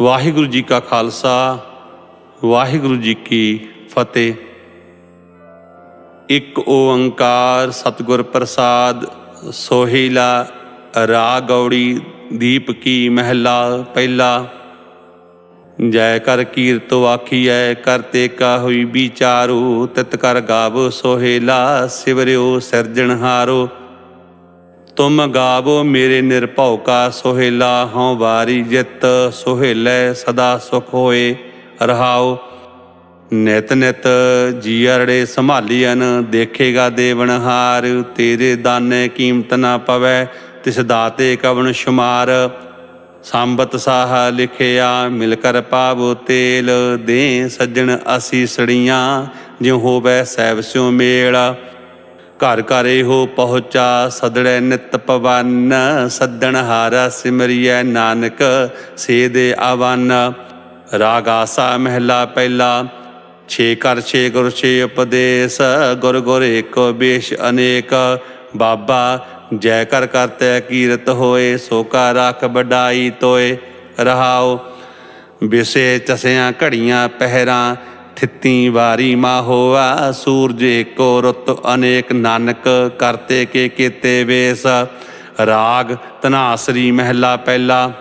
ਵਾਹਿਗੁਰੂ ਜੀ ਕਾ ਖਾਲਸਾ, ਵਾਹਿਗੁਰੂ ਜੀ ਕੀ ਫਤਿਹ। ਇੱਕ ਓੰਕਾਰ ਸਤਿਗੁਰ ਪ੍ਰਸਾਦ, ਸੋਹੀਲਾ ਰਾਗ ਗੌੜੀ ਦੀਪ ਕੀ ਮਹਿਲਾ ਪਹਿਲਾ। ਜੈ ਕਰ ਕੀਰਤ ਆਖੀਐ ਕਰਤੇ ਕਾ ਹੋਈ ਵਿਚਾਰੂ, ਤਿਤ ਕਰ ਗਾਵੋ ਸੋਹੇਲਾ, ਸਿਵਰਿਓ ਸਿਰਜਣਹਾਰੋ। ਤੁਮ ਗਾਵੋ ਮੇਰੇ ਨਿਰਭਉ ਕਾ ਸੋਹੇਲਾ, ਹਉ ਵਾਰੀ ਜਿਤ ਸੋਹੇਲੇ, ਸਦਾ ਸੁਖ ਹੋਏ ਰਹਾਉ। ਨਿਤ ਨਿਤ ਜੀਅਰੜੇ ਸੰਭਾਲੀਐਨ, ਦੇਖੇਗਾ ਦੇਵਨਹਾਰ ਤੇਰੇ ਦਾਨੇ ਕੀਮਤ ਨਾ ਪਵੈ, ਤਿਸ ਦਾਤੇ ਕਵਨ ਸ਼ੁਮਾਰ। ਸੰਬਤ ਸਾਹ ਲਿਖਿਆ, ਮਿਲ ਕਰ ਪਾਵੋ ਤੇਲ ਦੇ ਸੱਜਣ ਅਸੀ ਸੜੀਆਂ, ਜਿਉ ਹੋਵੇ ਸੈਵ ਸਿਉ ਮੇਲ। ਘਰ ਘਰ ਇਹੋ ਪਹੁੰਚਾ, ਸਦੜੈ ਨਿਤ ਪਵਨ, ਸੱਦਣ ਹਾਰਾ ਸਿਮਰਿਐ ਨਾਨਕ ਸੇ ਦੇ ਆਵਨ। ਰਾਗ ਆਸਾ ਮਹਿਲਾ ਪਹਿਲਾ, ਛੇ ਕਰ ਛੇ ਗੁਰ, ਛੇ ਉਪਦੇਸ਼, ਗੁਰ ਗੁਰ ਏਕੋ ਬੇਸ਼ ਅਨੇਕ। ਬਾਬਾ, ਜੈ ਕਰ ਕਰਤੈ ਕੀਰਤ ਹੋਏ, ਸੋ ਕਾ ਰੱਖ ਵਡਾਈ ਤੋਏ ਰਹਾਓ ਵਿਸੇ ਚਸਿਆਂ ਘੜੀਆਂ ਪਹਿਰਾਂ ਥਿੱਤੀ ਵਾਰੀ ਮਾ ਹੋਆ, ਸੂਰਜੇ ਕੋ ਰੁੱਤ ਅਨੇਕ ਨਾਨਕ, ਕਰਤੇ ਕੇ ਕੀਤੇ ਵੇਸ, ਰਾਗ ਤਨਾਸਰੀ ਮਹਿਲਾ ਪਹਿਲਾ।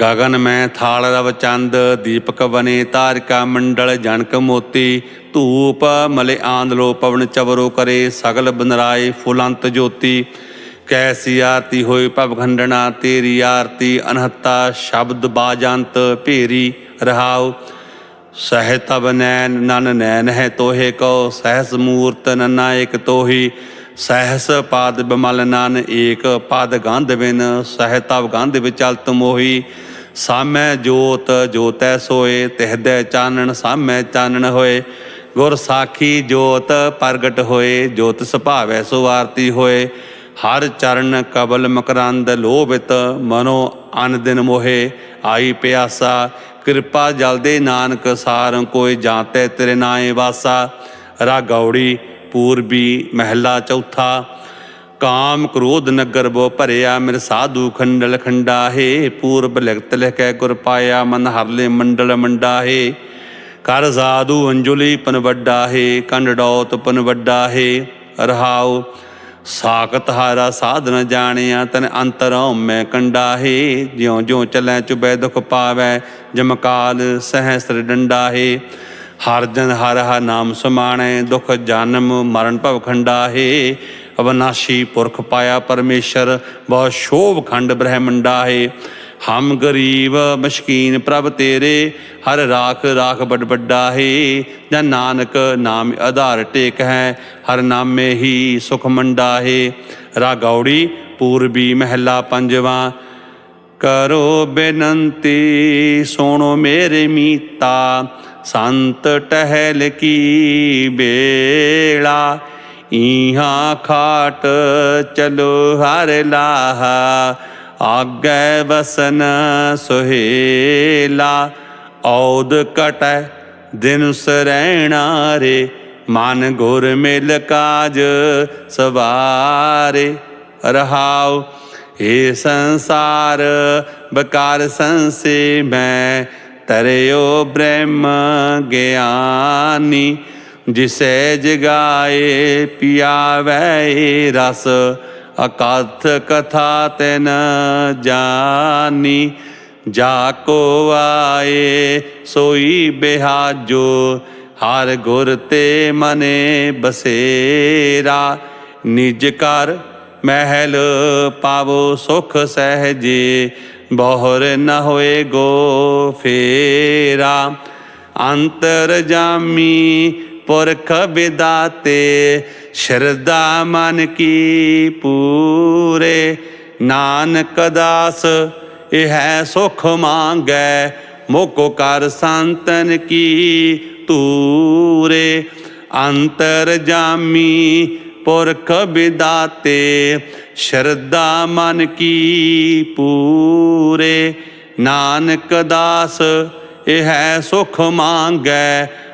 ਗਗਨ ਮੈਂ ਥਾਲ ਰਵ ਚੰਦ, ਦੀਪਕ ਬਨੇ ਤਾਰਿਕਾ ਮੰਡਲ, ਜਨਕ ਮੋਤੀ, ਧੂਪ ਮਲੇ ਆਂਦਲੋ ਪਵਨ ਚਵਰੋ ਕਰੇ, ਸਗਲ ਬਨਰਾਏ ਫੁਲੰਤ ਜੋਤੀ। ਕੈਸੀ ਆਰਤੀ ਹੋਈ ਭਵ ਖੰਡਣਾ, ਤੇਰੀ ਆਰਤੀ ਅਨਹਤਾ, ਸ਼ਬਦ ਬਾਜੰਤ ਭੇਰੀ ਰਹਾਉ। ਸਹਿਤਬ ਨੈਨ ਨਨ ਨੈਨ ਹੈ ਤੋਹੇ ਕੋ, ਸਹਿਸ ਮੂਰਤ ਨਨਾ ਨਨਾਇਕ ਤੋਹੀ। ਸਹਿਸ ਪਾਦ ਬਮਲ ਨਨ ਏਕ, ਪਾਦ ਗੰਧ ਬਿਨ ਸਹਿਤਬ ਗੰਧ ਵਿਚਲਤ ਮੋਹੀ। ਸਾਮੈ ਜੋਤ, ਜੋਤੈ ਸੋਏ, ਤਿਹਦੈ ਚਾਨਣ, ਸਾਮੈ ਚਾਨਣ ਹੋਏ। ਗੁਰ ਸਾਖੀ ਜੋਤ ਪ੍ਰਗਟ ਹੋਏ, ਜੋਤ ਸੁਭਾਵੈ ਸੋ ਆਰਤੀ ਹੋਏ। ਹਰ ਚਰਨ ਕਬਲ ਮਕਰੰਦ ਲੋਭਿਤ, ਮਨੋ ਅਨ ਦਿਨ ਮੋਹੇ। ਆਈ ਪਿਆਸਾ, ਕਿਰਪਾ ਜਲਦੇ ਨਾਨਕ ਸਾਰ, ਕੋਈ ਜਾਂਤੇ ਤੇਰੇ ਨਾਏ ਵਾਸਾ। ਰਾ ਗੌੜੀ ਪੂਰਬੀ ਮਹਿਲਾ ਚੌਥਾ, ਕਾਮ ਕ੍ਰੋਧ ਨਗਰ ਬੋ ਭਰਿਆ, ਮਿਰ ਸਾਧੂ ਖੰਡਲ ਖੰਡਾਹੇ ਪੂਰਬ ਲਿਖਤ ਲਿਖੈ ਗੁਰ ਪਾਇਆ, ਮਨ ਹਰਲੇ ਮੰਡਲ ਮੰਡਾਹੇ ਕਰ ਸਾਧੂ ਅੰਜੁਲੀ ਪਨ ਵੱਡਾ ਹੈ, ਕੰਡ ਪਨ ਵੱਡਾ ਹੈ। ਰਹਾਉ ਸਾਖਤ ਹਾਰਾ ਸਾਧਨ ਜਾਣਿਆ, ਤਨ ਅੰਤਰੋਂ ਮੈਂ ਕੰਡਾ ਹੈ ਜਿਉ ਜਿਉ ਚਲੈ ਚੁਬੈ ਦੁਖ ਪਾਵੈ ਜਮਕਾਲ ਸਹਸਰ ਡੰਡਾ ਹਰ ਜਨ ਹਰ ਹ ਨਾਮ ਸਮਾਣੈ, ਦੁਖ ਜਨਮ ਮਰਨ ਭਵ ਖੰਡਾ ਅਵਨਾਸ਼ੀ ਪੁਰਖ ਪਾਇਆ ਪਰਮੇਸ਼ਰ, ਬਹੁ ਸ਼ੋਭ ਖੰਡ ਬ੍ਰਹਮੰਡਾ ਹੈ ਹਮ ਗਰੀਬ ਮਸ਼ਕੀਨ ਪ੍ਰਭ ਤੇਰੇ ਹਰ ਰਾਖ ਰਾਖ ਬੜ ਵੱਡਾ ਹੈ ਜਨ ਨਾਨਕ ਨਾਮ ਆਧਾਰ ਟੇਕ ਹੈ ਹਰ ਨਾਮੇ ਹੀ ਸੁਖ ਮੰਡਾ ਹੈ ਰਾ ਗੌੜੀ ਪੂਰਬੀ ਮਹਿਲਾ ਪੰਜਵਾ ਕਰੋ ਬੇਨੰਤੀ ਸੋਣੋ ਮੇਰੇ ਮੀਤਾ ਸੰਤ ਟਹਿਲ ਕੀ ਬੇਲਾ ਇਹਾਂ ਖਾਟ ਚਲੋ ਹਰ ਲਾਹਾ ਆਗੇ ਵਸਨ ਸੁਹੇਲਾ, ਔਦ ਕਟੈ ਦਿਨ ਸਰੈਣਾ ਰੇ। ਮਨ ਗੁਰ ਮਿਲ ਕਾਜ ਸਵਾਰੇ। ਰਹਾਉ ਏ ਸੰਸਾਰ, ਬਕਾਰ ਸੰਸੇ ਮੈਂ ਤਰਿਓ ਬ੍ਰਹਮ ਗਿਆਨੀ। ਜਿਸੇ ਜਗਾਏ, ਪਿਆਵੈ ਰਸ ਅਕਥ ਕਥਾ ਤੈਨ ਜਾਨੀ। ਜਾ ਕੋ ਆਏ, ਸੋਈ ਬਿਹਾਜੋ। ਹਰ ਗੁਰ ਤੇ ਮਨੇ ਬਸੇਰਾ। ਨਿਜ ਕਰ ਮਹਿਲ ਪਾਵੋ ਸੁਖ ਸਹਜੇ। ਬਹੁਰ ਨ ਹੋਏ ਗੋ ਫੇਰਾ। ਅੰਤਰ ਜਾਮੀ ਪੁਰਖ ਵਿਦਾਤੇ। ਸ਼ਰਦਾ ਮਨ ਕੀ ਪੂਰੇ, ਨਾਨਕ ਦਾਸ, ਇਹ ਹੈ ਸੁਖ ਮੰਗੈ ਮੋਕੋ ਕਰ ਸੰਤਨ ਕੀ ਤੂਰੇ ਅੰਤਰ ਜਾਮੀ ਪੁਰਖ ਵਿਦਾਤੇ ਸ਼ਰਦਾ ਮਨ ਕੀ ਪੂਰੇ। ਨਾਨਕ ਦਾਸ, ਇਹ ਹੈ ਸੁਖ ਮੰਗੈ